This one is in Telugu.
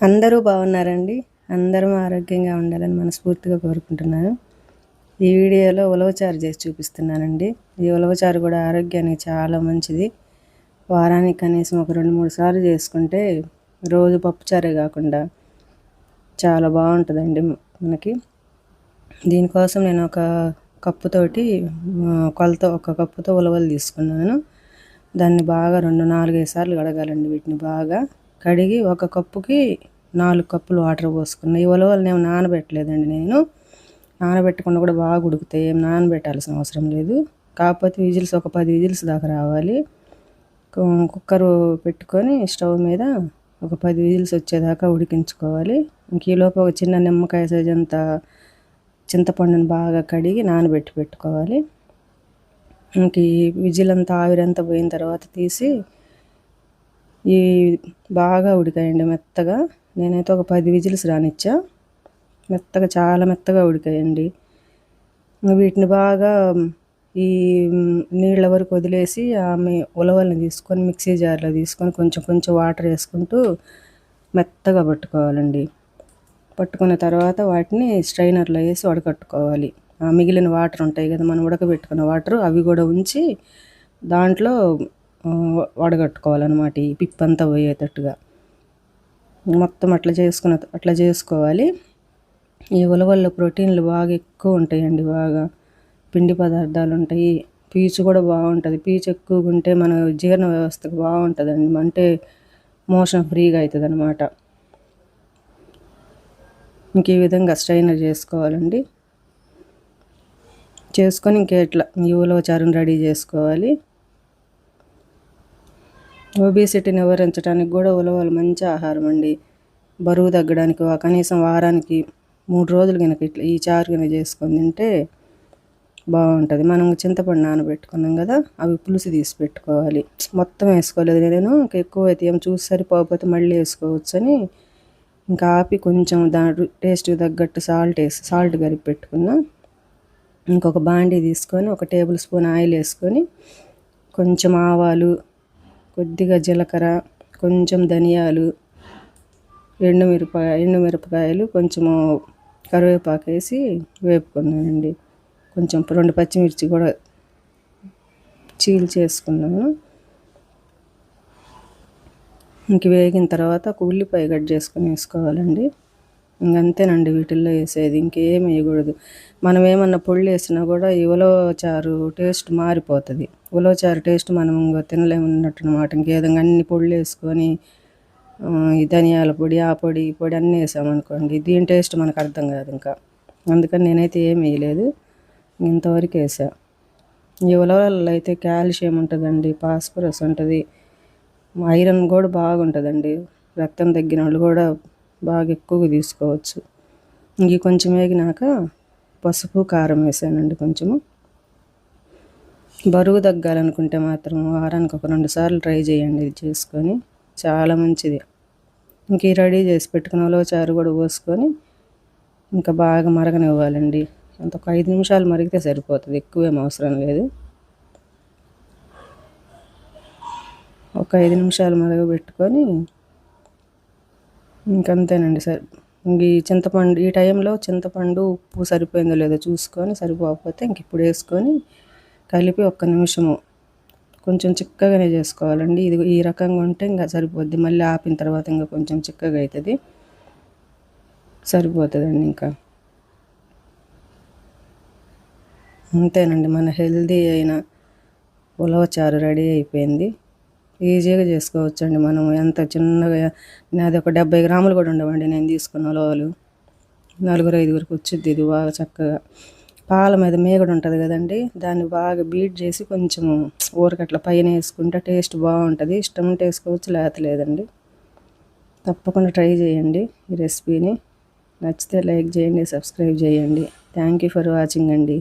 అందరూ బాగున్నారండి. అందరం ఆరోగ్యంగా ఉండాలని మనస్ఫూర్తిగా కోరుకుంటున్నాను. ఈ వీడియోలో ఉలవచారు చేసి చూపిస్తున్నానండి. ఈ ఉలవచారు కూడా ఆరోగ్యానికి చాలా మంచిది. వారానికి కనీసం ఒక రెండు మూడు సార్లు చేసుకుంటే రోజు పప్పుచారే కాకుండా చాలా బాగుంటుందండి మనకి. దీనికోసం నేను ఒక కప్పుతోటి కొలత ఒక కప్పుతో ఉలవలు తీసుకున్నాను. దాన్ని బాగా రెండు నాలుగైదు సార్లు కడగాలండి వీటిని బాగా. కడిగి ఒక కప్పుకి నాలుగు కప్పులు వాటర్ పోసుకున్నాయి ఈ ఉలవలు ఏమి నానబెట్టలేదండి నేను. నానబెట్టకుండా కూడా బాగా ఉడుకుతాయి ఏం నానబెట్టాల్సిన అవసరం లేదు. కాకపోతే విజిల్స్ ఒక పది విజిల్స్ దాకా రావాలి. కుక్కర్ పెట్టుకొని స్టవ్ మీద ఒక పది విజిల్స్ వచ్చేదాకా ఉడికించుకోవాలి. ఇంక ఒక చిన్న నిమ్మకాయ సైజ్ అంత చింతపండుని బాగా కడిగి నానబెట్టి పెట్టుకోవాలి. ఇంక ఈ విజిల్ అంతా ఆవిరంతా పోయిన తర్వాత తీసి ఈ బాగా ఉడికాయండి మెత్తగా. నేనైతే ఒక పది విజిల్స్ రానిచ్చా. మెత్తగా చాలా మెత్తగా ఉడికాయండి. వీటిని బాగా ఈ నీళ్ళ వరకు వదిలేసి ఆమె ఉలవల్ని తీసుకొని మిక్సీ జార్లో తీసుకొని కొంచెం కొంచెం వాటర్ వేసుకుంటూ మెత్తగా పట్టుకోవాలండి. పట్టుకున్న తర్వాత వాటిని స్ట్రైనర్లో వేసి వడకట్టుకోవాలి. మిగిలిన వాటర్ ఉంటాయి కదా మనం ఉడకబెట్టుకున్న వాటర్ అవి కూడా ఉంచి దాంట్లో వడగట్టుకోవాలన్నమాట ఈ పిప్పంతా పోయేటట్టుగా. మొత్తం అట్లా చేసుకున్న అట్లా చేసుకోవాలి. ఈ ఉలవల్లో ప్రోటీన్లు బాగా ఎక్కువ ఉంటాయండి బాగా. పిండి పదార్థాలు ఉంటాయి. పీచు కూడా బాగుంటుంది. పీచు ఎక్కువగా ఉంటే మన జీర్ణ వ్యవస్థకు బాగుంటుందండి. అంటే మోషన్ ఫ్రీగా అవుతుంది అనమాట ఇంక ఈ విధంగా స్ట్రైనర్ చేసుకోవాలండి. చేసుకొని ఇంకా ఇట్లా ఈ ఉలవచారుని రెడీ చేసుకోవాలి. ఒబేసిటీ నివారించడానికి కూడా ఉలవలు మంచి ఆహారం అండి. బరువు తగ్గడానికి కనీసం వారానికి మూడు రోజులు కనుక ఇట్లా ఈ చారు కనుక చేసుకొని తింటే బాగుంటుంది. మనం చింతపండు నానబెట్టుకున్నాం కదా అవి పులుసు తీసి పెట్టుకోవాలి. మొత్తం వేసుకోలేదు నేను. ఇంకా ఎక్కువ అయితే ఏం చూసి సరిపోకపోతే మళ్ళీ వేసుకోవచ్చు అని ఇంకా ఆపి కొంచెం దాని టేస్ట్కి తగ్గట్టు సాల్ట్ వేసి సాల్ట్ కలిపి పెట్టుకున్నా. ఇంకొక బాండీ తీసుకొని ఒక టేబుల్ స్పూన్ ఆయిల్ వేసుకొని కొంచెం ఆవాలు కొద్దిగా జీలకర్ర కొంచెం ధనియాలు ఎండుమిరపకాయ ఎండుమిరపకాయలు కొంచెము కరివేపాకు వేసి వేపుకున్నానండి. కొంచెం రెండు పచ్చిమిర్చి కూడా చీల్ చేసుకున్నాను. ఇంక వేగిన తర్వాత ఒక ఉల్లిపాయ కట్ చేసుకొని వేసుకోవాలండి. ఇంకంతేనండి వీటిల్లో వేసేది ఇంకేం వేయకూడదు. మనం ఏమన్నా పొళ్ళు వేసినా కూడా ఈ ఉలవచారు టేస్ట్ మారిపోతుంది. ఉలవచారు టేస్ట్ మనం తినలేమన్నట్టు అనమాట ఇంకేదంగా అన్ని పొళ్ళు వేసుకొని ఈ ధనియాల పొడి ఆ పొడి ఈ పొడి అన్నీ వేసామనుకోండి దీని టేస్ట్ మనకు అర్థం కాదు ఇంకా. అందుకని నేనైతే ఏం వేయలేదు. ఇంతవరకు వేసా. ఈ ఉలవలలో అయితే కాల్షియం ఉంటుందండి ఫాస్ఫరస్ ఉంటుంది ఐరన్ కూడా బాగుంటుందండి. రక్తం తగ్గిన వాళ్ళు కూడా బాగా ఎక్కువగా తీసుకోవచ్చు. ఇంక కొంచెం వేగినాక పసుపు కారం వేసానండి కొంచెము. బరువు తగ్గాలనుకుంటే మాత్రం వారానికి ఒక రెండు సార్లు ట్రై చేయండి ఇది చేసుకొని. చాలా మంచిది. ఇంక రెడీ చేసి పెట్టుకున్న చారు కూడా పోసుకొని ఇంకా బాగా మరగనివ్వాలండి. అంత ఒక ఐదు నిమిషాలు మరిగితే సరిపోతుంది. ఎక్కువేం అవసరం లేదు. ఒక ఐదు నిమిషాలు మరగబెట్టుకొని ఇంకంతేనండి సరే. ఇంక ఈ చింతపండు ఈ టైంలో చింతపండు ఉప్పు సరిపోయిందో లేదో చూసుకొని సరిపోకపోతే ఇంక ఇప్పుడు వేసుకొని కలిపి ఒక్క నిమిషము కొంచెం చిక్కగానే చేసుకోవాలండి. ఇది ఈ రకంగా ఉంటే ఇంకా సరిపోద్ది. మళ్ళీ ఆపిన తర్వాత ఇంకా కొంచెం చిక్కగా అవుతుంది సరిపోతుందండి ఇంకా. అంతేనండి. మన హెల్దీ అయిన ఉలవచారు రెడీ అయిపోయింది. ఈజీగా చేసుకోవచ్చండి మనం ఎంత చిన్నగా నాది ఒక డెబ్బై గ్రాములు కూడా ఉండవండి నేను తీసుకున్న లోలు. నలుగురు ఐదుగురికి వచ్చింది ఇది బాగా చక్కగా. పాల మీద మేగడ ఉంటుంది కదండి దాన్ని బాగా బీట్ చేసి కొంచెం ఊరకట్ల పైన వేసుకుంటే టేస్ట్ బాగుంటుంది. ఇష్టం ఉంటే వేసుకోవచ్చు లేత లేదండి. తప్పకుండా ట్రై చేయండి ఈ రెసిపీని. నచ్చితే లైక్ చేయండి సబ్స్క్రైబ్ చేయండి. థ్యాంక్ యూ ఫర్ వాచింగ్ అండి.